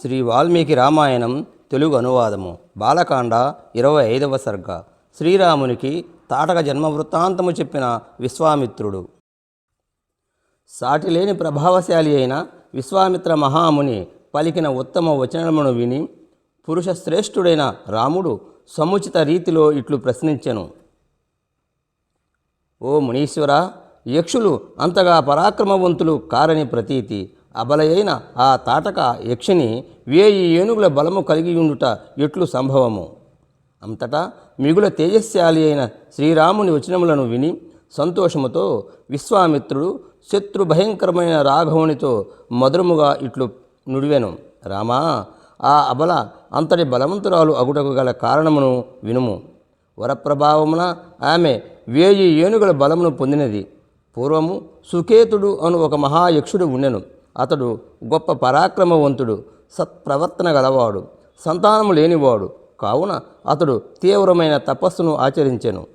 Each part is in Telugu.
శ్రీ వాల్మీకి రామాయణం తెలుగు అనువాదము. బాలకాండ ఇరవై ఐదవ సర్గ. శ్రీరామునికి తాటక జన్మ వృత్తాంతము చెప్పిన విశ్వామిత్రుడు. సాటిలేని ప్రభావశాలి అయిన విశ్వామిత్ర మహాముని పలికిన ఉత్తమ వచనమును విని పురుష శ్రేష్ఠుడైన రాముడు సముచిత రీతిలో ఇట్లు ప్రశ్నించెను. ఓ మునీశ్వర యక్షులు అంతగా పరాక్రమవంతులు కారని ప్రతీతి. అబలయైన ఆ తాటక యక్షిని వేయి ఏనుగుల బలము కలిగి ఉండుట ఎట్లు సంభవము? అంతటా మిగుల తేజస్శాలి అయిన శ్రీరాముని వచనములను విని సంతోషముతో విశ్వామిత్రుడు శత్రు భయంకరమైన రాఘవునితో మధురముగా ఇట్లు నుడివెను. రామా ఆ అబల అంతటి బలవంతురాలు అగుటకు గల కారణమును వినుము. వరప్రభావమున ఆమె వేయి ఏనుగుల బలమును పొందినది. పూర్వము సుకేతుడు అను ఒక మహాయక్షుడు ఉండెను. అతడు గొప్ప పరాక్రమవంతుడు సత్ప్రవర్తన గలవాడు సంతానము లేనివాడు. కావున అతడు తీవ్రమైన తపస్సును ఆచరించెను.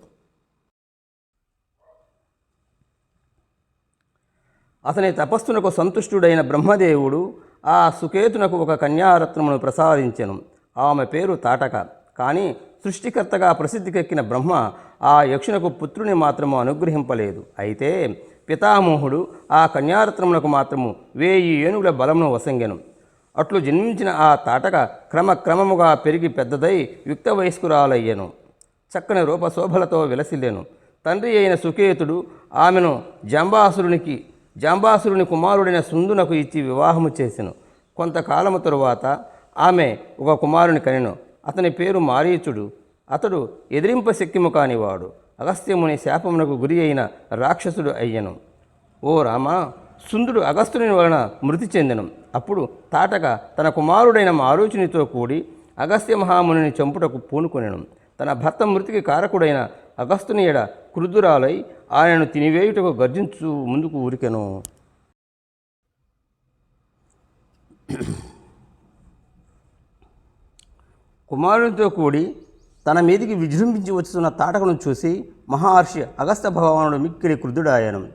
అతని తపస్సునకు సంతుష్టుడైన బ్రహ్మదేవుడు ఆ సుకేతునకు ఒక కన్యారత్నమును ప్రసాదించెను. ఆమె పేరు తాటక. కానీ సృష్టికర్తగా ప్రసిద్ధికెక్కిన బ్రహ్మ ఆ యక్షునకు పుత్రుని మాత్రము అనుగ్రహింపలేదు. అయితే పితామోహుడు ఆ కన్యారత్నములకు మాత్రము వేయి ఏనుగుల బలమును వసంగెను. అట్లు జన్మించిన ఆ తాటక క్రమక్రమముగా పెరిగి పెద్దదై యుక్త వయస్కురాలయ్యను చక్కని రూపశోభలతో విలసిల్లెను. తండ్రి అయిన సుకేతుడు ఆమెను జాంబాసురునికి జాంబాసురుని కుమారుడైన సుందునకు ఇచ్చి వివాహము చేసెను. కొంతకాలము తరువాత ఆమె ఒక కుమారుని కనెను. అతని పేరు మారీచుడు. అతడు ఎదిరింప శక్తిము కానివాడు. అగస్త్యముని శాపమునకు గురి అయిన రాక్షసుడు అయ్యను. ఓ రామా సుందుడు అగస్త్యుని వలన మృతి చెందెను. అప్పుడు తాటక తన కుమారుడైన మారుచునితో కూడి అగస్త్య మహామునిని చంపుటకు పూనుకొనెను. తన భర్త మృతికి కారకుడైన అగస్త్యుని ఎడ క్రుద్ధురాలై ఆయనను తినివేయుటకు గర్జించు ముందుకు ఊరికెను. కుమారునితో కూడి తన మీదికి విజృంభించి వచ్చుతున్న తాటకను చూసి మహర్షి అగస్త్య భగవానుడు మిక్కిలి క్రుద్ధుడాయను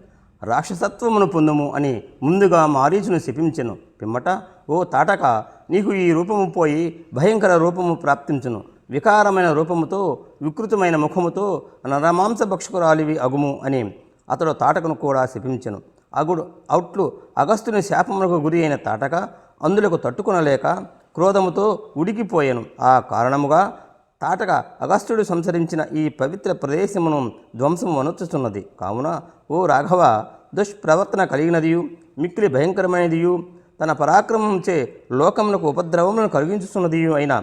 రాక్షసత్వమును పొందుము అని ముందుగా మారీచును శపించెను. పిమ్మట ఓ తాటక నీకు ఈ రూపము పోయి భయంకర రూపము ప్రాప్తించును. వికారమైన రూపముతో వికృతమైన ముఖముతో నరమాంస భక్షకురాలివి అగుము అని అతడు తాటకను కూడా శపించెను. అగుడు అవుట్లు అగస్తుని శాపమునకు గురి అయిన తాటక అందులకు తట్టుకొనలేక క్రోధముతో ఉడికిపోయాను. ఆ కారణముగా తాటక అగస్త్యుడు సంచరించిన ఈ పవిత్ర ప్రదేశమును ధ్వంసము అనుచుతున్నది కావున ఓ రాఘవ దుష్ప్రవర్తన కలిగినదియు మిక్కిలి భయంకరమైనదియు తన పరాక్రమంచే లోకములకు ఉపద్రవములను కలిగించుతున్నదియు అయిన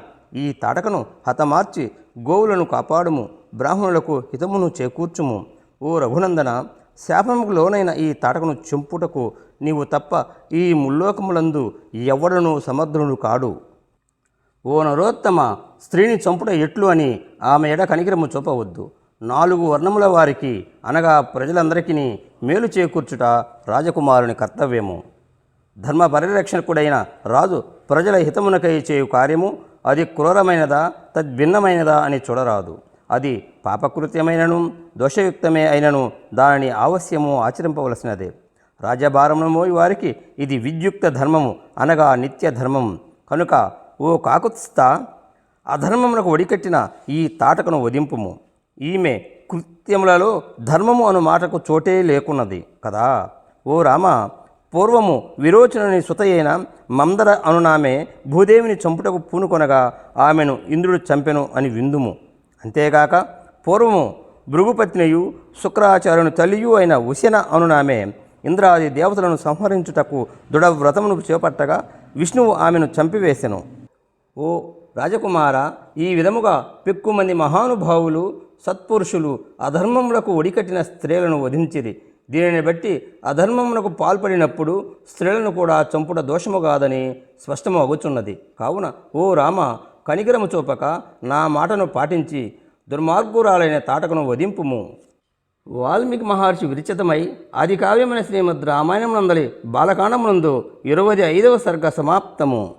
ఈ తాటకను హతమార్చి గోవులను కాపాడుము బ్రాహ్మణులకు హితమును చేకూర్చుము. ఓ రఘునందన శాపముకు లోనైన ఈ తాటకను చెంపుటకు నీవు తప్ప ఈ ముల్లోకములందు ఎవడనూ సమర్థుడు కాడు. ఓ నరోత్తమ స్త్రీని చంపుట ఎట్లు అని ఆమె ఎడ కనికరము చూపవద్దు. నాలుగు వర్ణముల వారికి అనగా ప్రజలందరికీ మేలు చేకూర్చుట రాజకుమారుని కర్తవ్యము. ధర్మ పరిరక్షకుడైన రాజు ప్రజల హితమునకై చేయు కార్యము అది క్రూరమైనదా తద్భిన్నమైనదా అని చూడరాదు. అది పాపకృత్యమైనను దోషయుక్తమే అయినను దానిని ఆవశ్యము ఆచరింపవలసినదే. రాజ్యభారమును మోయి వారికి ఇది విద్యుక్త ధర్మము అనగా నిత్య ధర్మం కనుక ఓ కాకుత్స్థ అధర్మమునకు ఒడికట్టిన ఈ తాటకను వధింపుము. ఈమె కృత్యములలో ధర్మము అను మాటకు చోటే లేకున్నది కదా. ఓ రామ పూర్వము విరోచనుని సుతయైన మందర అనునామే భూదేవిని చంపుటకు పూనుకొనగా ఆమెను ఇంద్రుడు చంపెను అని విందుము. అంతేగాక పూర్వము భృగుపత్నియు శుక్రాచార్యుని తల్లియు అయిన ఉశన అనునామే ఇంద్రాది దేవతలను సంహరించుటకు దృఢవ్రతమును చేపట్టగా విష్ణువు ఆమెను చంపివేశెను ఓ రాజకుమార ఈ విధముగా పెక్కుమంది మహానుభావులు సత్పురుషులు అధర్మములకు ఒడికట్టిన స్త్రీలను వధించిరి. దీనిని బట్టి అధర్మమునకు పాల్పడినప్పుడు స్త్రీలను కూడా చంపుట దోషము కాదని స్పష్టము అగుచున్నది కావున ఓ రామ కనికరము చూపక నా మాటను పాటించి దుర్మార్గురాలైన తాటకను వధింపుము. వాల్మీకి మహర్షి విరచితమై ఆది కావ్యమైన శ్రీమద్ రామాయణం నందలి బాలకాండమునందు ఇరవై ఐదవ సర్గ సమాప్తము.